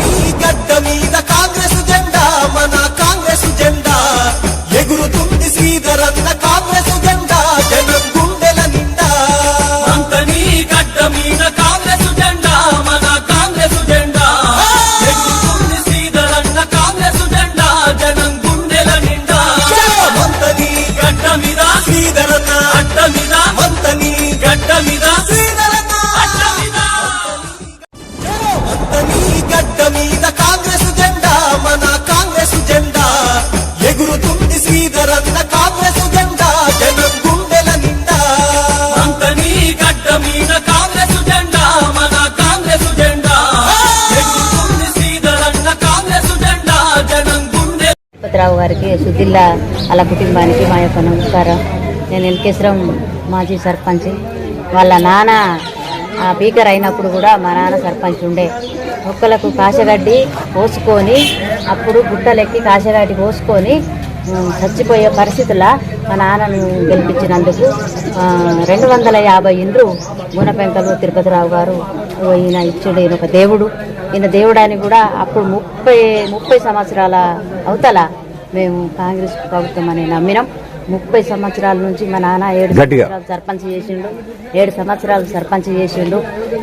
నీ గడ్డ మీద కాంగ్రెస్ జెండా మన కాంగ్రెస్ జెండా. ఎగురుతుంది శ్రీధరన్న కాంగ్రెస్ జెండా జనం గుండెల నిండా. అంతనీ గడ్డ మీద కాంగ్రెస్ జెండా మన కాంగ్రెస్ జెండా. ఎగురుతుంది శ్రీధరన్న కాంగ్రెస్ జెండా జనం గుండెల నిండా. మంతని గడ్డ మీద శ్రీధరన్న. అడ్డ మీద మంతని గడ్డ మీద శ్రీధరన్న. గుండె గారికి సుధిల్లా అలా కుటుంబానికి మా యొక్క నమస్కారం. నేను ఎల్కేశ్వరం మాజీ సర్పంచ్. వాళ్ళ నాన్న ఆ స్పీకర్ అయినప్పుడు కూడా మా నాన్న సర్పంచ్ ఉండే. మొక్కలకు కాశగడ్డి పోసుకొని అప్పుడు గుట్టలెక్కి కాశగడ్డి పోసుకొని చచ్చిపోయే పరిస్థితుల మా నాన్నను గెలిపించినందుకు రెండు వందల యాభై ఇండ్లు గుణపెంకలు తిరుపతిరావు గారు ఈయన ఇచ్చుడు ఈయన ఒక దేవుడు. ఈయన దేవుడు కూడా అప్పుడు ముప్పై ముప్పై సంవత్సరాల అవతల మేము కాంగ్రెస్ ప్రభుత్వం అని నమ్మినాం. ముప్పై సంవత్సరాల నుంచి మా నాన్న ఏడు సంవత్సరాలు సర్పంచ్ చేసిండు. ఏడు సంవత్సరాలు సర్పంచ్ చేసిండు.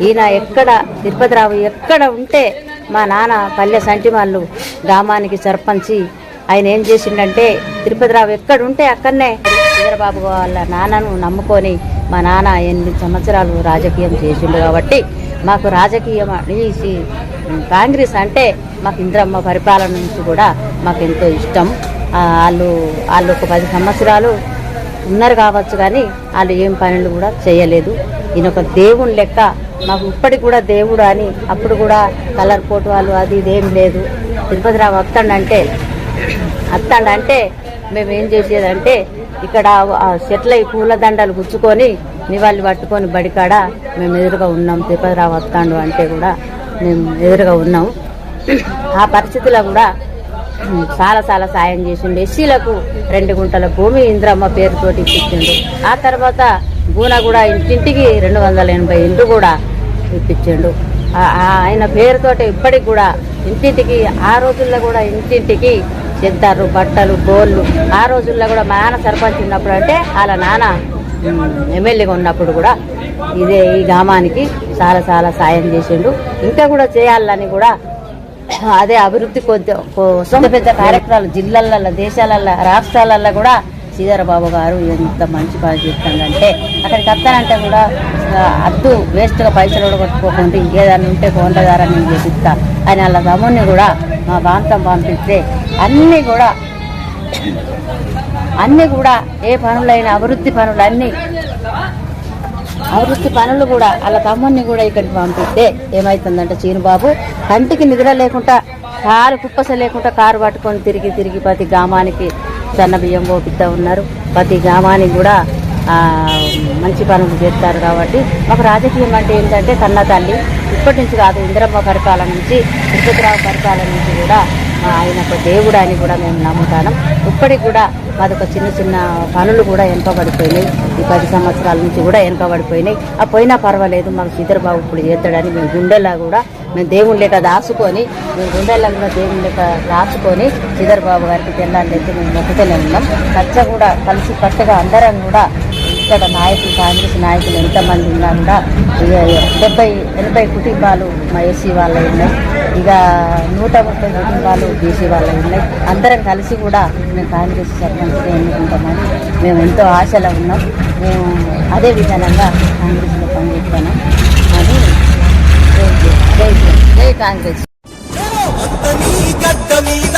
ఈయన ఎక్కడ తిరుపతిరావు ఎక్కడ ఉంటే మా నాన్న పల్లె సంటిమాళ్ళు గ్రామానికి సర్పంచి ఆయన ఏం చేసిండంటే తిరుపతిరావు ఎక్కడ ఉంటే అక్కడనే చంద్రబాబు వాళ్ళ నాన్నను నమ్ముకొని మా నాన్న ఎనిమిది సంవత్సరాలు రాజకీయం చేసిండు కాబట్టి మాకు రాజకీయం అనేసి కాంగ్రెస్ అంటే మాకు ఇంద్రమ్మ పరిపాలన నుంచి కూడా మాకు ఎంతో ఇష్టం. వాళ్ళు వాళ్ళు ఒక పది సంవత్సరాలు ఉన్నారు కావచ్చు కానీ వాళ్ళు ఏం పనులు కూడా చేయలేదు. ఈయన ఒక దేవుని లెక్క. మాకు ఇప్పటికి కూడా దేవుడు అని అప్పుడు కూడా కలర్ కోట్ వాళ్ళు అది ఇదేం లేదు. తిరుపతిరావు వస్తాడంటే వస్తాడంటే మేము ఏం చేసేదంటే ఇక్కడ చెట్ల ఈ పూల దండలు గుచ్చుకొని నివాళి పట్టుకొని బడికాడ మేము ఎదురుగా ఉన్నాం. తిరుపతిరావు వస్తాడు అంటే కూడా మేము ఎదురుగా ఉన్నాం. ఆ పరిస్థితిలో కూడా చాలా చాలా సాయం చేసిండు. ఎస్సీలకు రెండు గుంటల భూమి ఇంద్రమ్మ పేరుతోటి ఇప్పించిండు. ఆ తర్వాత గూన కూడా ఇంటింటికి రెండు వందల ఎనభై ఇండ్లు కూడా ఇప్పించిండు. ఆయన పేరుతోటి ఇప్పటికి కూడా ఇంటింటికి ఆ రోజుల్లో కూడా ఇంటింటికి చెద్దారు బట్టలు గోళ్ళు ఆ రోజుల్లో కూడా మా నాన్న సర్పంచ్ ఉన్నప్పుడు అంటే వాళ్ళ నాన్న ఎమ్మెల్యేగా ఉన్నప్పుడు కూడా ఇదే ఈ గ్రామానికి చాలా చాలా సాయం చేసిండు. ఇంకా కూడా చేయాలని కూడా అదే అభివృద్ధి కొద్దిగా కోసం పెద్ద కార్యక్రమాలు జిల్లాలలో దేశాలలో రాష్ట్రాలలో కూడా శ్రీధర గారు ఎంత మంచి పని చేస్తాడంటే అక్కడికి వస్తానంటే కూడా అద్దు వేస్ట్గా పైసలు కూడా కొట్టుకోకుండా ఇంకేదన్నా ఉంటే కొండగారా నేను చేపిస్తా అని వాళ్ళ తమ్ముడిని కూడా మా ప్రాంతం పంపిస్తే అన్నీ కూడా అన్నీ కూడా ఏ పనులైనా అభివృద్ధి పనులు అన్నీ అభివృద్ధి పనులు కూడా వాళ్ళ తమ్ముడిని కూడా ఇక్కడికి పంపిస్తే ఏమవుతుందంటే చీనుబాబు కంటికి నిద్ర లేకుండా కారు కుప్పస లేకుండా కారు పట్టుకొని తిరిగి తిరిగి ప్రతి గ్రామానికి సన్న బియ్యం పోపిస్తూ ఉన్నారు. ప్రతి గ్రామానికి కూడా మంచి పనులు చేస్తారు కాబట్టి. మాకు రాజకీయం అంటే ఏంటంటే కన్న తల్లి ఇప్పటి నుంచి కాదు ఇందిరమ్మ పరిపాలన నుంచి తిరుపతిరావు పరిపాలన నుంచి కూడా ఆయన ఒక దేవుడు అని కూడా మేము నమ్ముతాం ఇప్పటికి కూడా మాదొక చిన్న చిన్న పనులు కూడా వెనుకబడిపోయినాయి ఈ పది సంవత్సరాల నుంచి కూడా వెనకబడిపోయినాయి ఆ పోయినా పర్వాలేదు మాకు శ్రీధరబాబు ఇప్పుడు చేస్తాడని మేము గుండెలా కూడా మేము దేవుని లెక్క దాచుకొని మేము గుండెల్లో కూడా దేవుని లెక్క దాచుకొని శ్రీధరబాబు గారికి తెల్లాలైతే మేము మొక్కుతూనే ఉన్నాం. ఖర్చ కూడా కలిసి కట్టుగా అందరం కూడా ఇక్కడ నాయకులు కాంగ్రెస్ నాయకులు ఎంతమంది ఉన్నా కూడా డెబ్బై ఎనభై కుటుంబాలు మా ఏసీ వాళ్ళు ఉన్నాయి. ఇక నూట ముప్పై కుటుంబాలు బీసీ వాళ్ళవి ఉన్నాయి అందరం కలిసి కూడా మేము కాంగ్రెస్ సర్పంచ్గా ఎన్నుకుంటామని మేము ఎంతో ఆశలో ఉన్నాం. మేము అదే విధానంగా కాంగ్రెస్లో పనిచేస్తాను అని జై జై కాంగ్రెస్. మీద